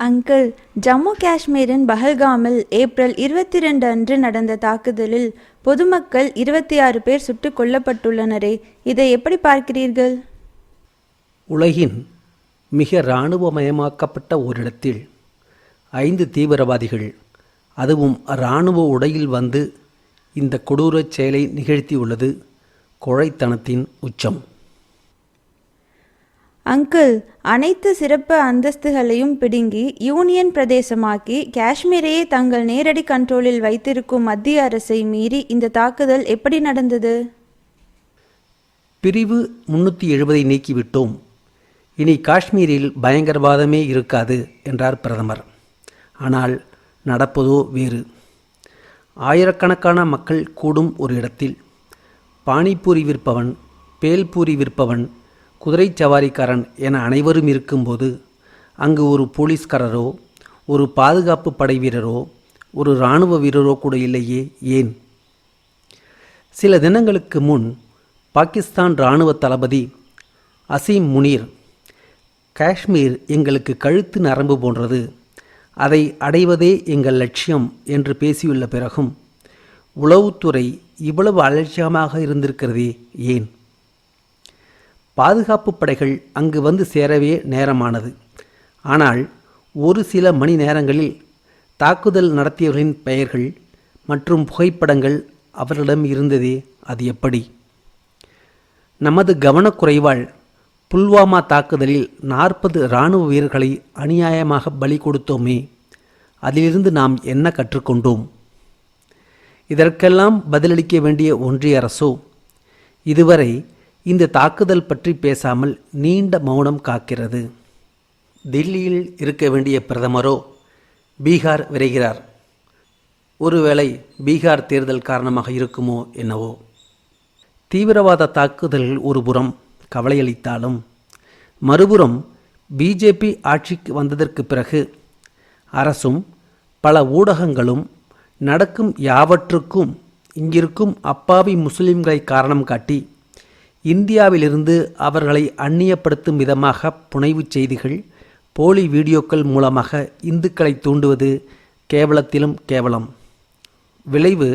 Uncle Jammu காஷ்மீரின் பஹல்காமில் April இருபத்தி ரெண்டு அன்று நடந்த தாக்குதலில் பொதுமக்கள் இருபத்தி ஆறு பேர் சுட்டுக் கொல்லப்பட்டுள்ளனரே இதை எப்படி பார்க்கிறீர்கள்? உலகின் மிக இராணுவமயமாக்கப்பட்ட ஓரிடத்தில் ஐந்து தீவிரவாதிகள் அதுவும் இராணுவ உடையில் வந்து இந்த கொடூரச் செயலை நிகழ்த்தியுள்ளது கொழைத்தனத்தின் உச்சம். அங்கிள் அனைத்து சிறப்பு அந்தஸ்துகளையும் பிடுங்கி யூனியன் பிரதேசமாக்கி காஷ்மீரையே தங்கள் நேரடி கண்ட்ரோலில் வைத்திருக்கும் மத்திய அரசை மீறி இந்த தாக்குதல் எப்படி நடந்தது? பிரிவு முன்னூற்றி எழுபதை நீக்கிவிட்டோம். இனி காஷ்மீரில் பயங்கரவாதமே இருக்காது என்றார் பிரதமர். ஆனால் நடப்பதோ வேறு. ஆயிரக்கணக்கான மக்கள் கூடும் ஒரு இடத்தில். பானிபூரி விற்பவன் பேல்பூரி விற்பவன் குதிரை சவாரிக்காரன் என அனைவரும் இருக்கும்போது அங்கு ஒரு போலீஸ்காரரோ ஒரு பாதுகாப்பு படை வீரரோ ஒரு இராணுவ வீரரோ கூட இல்லையே ஏன்? சில தினங்களுக்கு முன் பாகிஸ்தான் இராணுவ தளபதி அசீம் முனீர் காஷ்மீர் எங்களுக்கு கழுத்து நரம்பு போன்றது அதை அடைவதே எங்கள் லட்சியம் என்று பேசியுள்ள பிறகும் உளவுத்துறை இவ்வளவு அலட்சியமாக இருந்திருக்கிறதே ஏன்? பாதுகாப்பு படைகள் அங்கு வந்து சேரவே நேரமானது. ஆனால் ஒரு சில மணி நேரங்களில் தாக்குதல் நடத்தியவர்களின் பெயர்கள் மற்றும் புகைப்படங்கள் அவர்களிடம் இருந்ததே அது எப்படி? நமது கவனக்குறைவால் புல்வாமா தாக்குதலில் நாற்பது இராணுவ வீரர்களை அநியாயமாக பலி கொடுத்தோமே அதிலிருந்து நாம் என்ன கற்றுக்கொண்டோம்? இதற்கெல்லாம் பதிலளிக்க வேண்டிய ஒன்றிய அரசோ இதுவரை இந்த தாக்குதல் பற்றி பேசாமல் நீண்ட மௌனம் காக்கிறது. தில்லியில் இருக்க வேண்டிய பிரதமரோ பீகார் விரைகிறார். ஒருவேளை பீகார் தேர்தல் காரணமாக இருக்குமோ என்னவோ. தீவிரவாத தாக்குதல்கள் ஒருபுறம் கவலையளித்தாலும் மறுபுறம் பிஜேபி ஆட்சிக்கு வந்ததற்கு பிறகு அரசும் பல ஊடகங்களும் நடக்கும் யாவற்றுக்கும் இங்கிருக்கும் அப்பாவி முஸ்லிம்களை காரணம் காட்டி இந்தியாவிலிருந்து அவர்களை அந்நியப்படுத்தும் விதமாக புனைவுச் செய்திகள் போலி வீடியோக்கள் மூலமாக இந்துக்களை தூண்டுவது கேவலத்திலும் கேவலம். விளைவு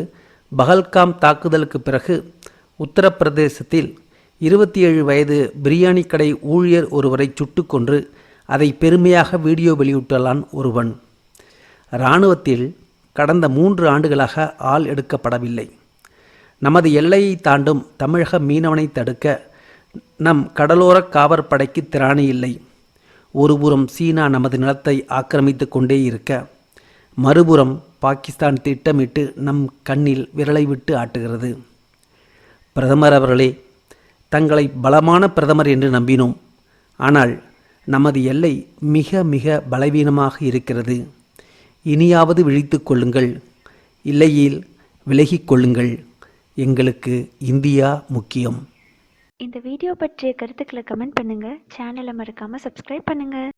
பகல்காம் தாக்குதலுக்கு பிறகு உத்தரப்பிரதேசத்தில் இருபத்தி ஏழு வயது பிரியாணி கடை ஊழியர் ஒருவரை சுட்டுக்கொன்று அதை பெருமையாக வீடியோ வெளியிட்டுள்ளான் ஒருவன். இராணுவத்தில் கடந்த மூன்று ஆண்டுகளாக ஆள் எடுக்கப்படவில்லை. நமது எல்லையை தாண்டும் தமிழக மீனவனை தடுக்க நம் கடலோர காவற்படைக்கு திராணி இல்லை. ஒருபுறம் சீனா நமது நிலத்தை ஆக்கிரமித்து கொண்டே இருக்க மறுபுறம் பாகிஸ்தான் திட்டமிட்டு நம் கண்ணில் விரலை விட்டு ஆட்டுகிறது. பிரதமர் அவர்களே தங்களை பலமான பிரதமர் என்று நம்பினோம். ஆனால் நமது எல்லை மிக மிக பலவீனமாக இருக்கிறது. இனியாவது விழித்து கொள்ளுங்கள். இல்லையில் விலகிக் கொள்ளுங்கள். எங்களுக்கு இந்தியா முக்கியம். இந்த வீடியோ பற்றிய கருத்துக்களை கமெண்ட் பண்ணுங்கள் சேனலை மறக்காமல் சப்ஸ்கிரைப் பண்ணுங்கள்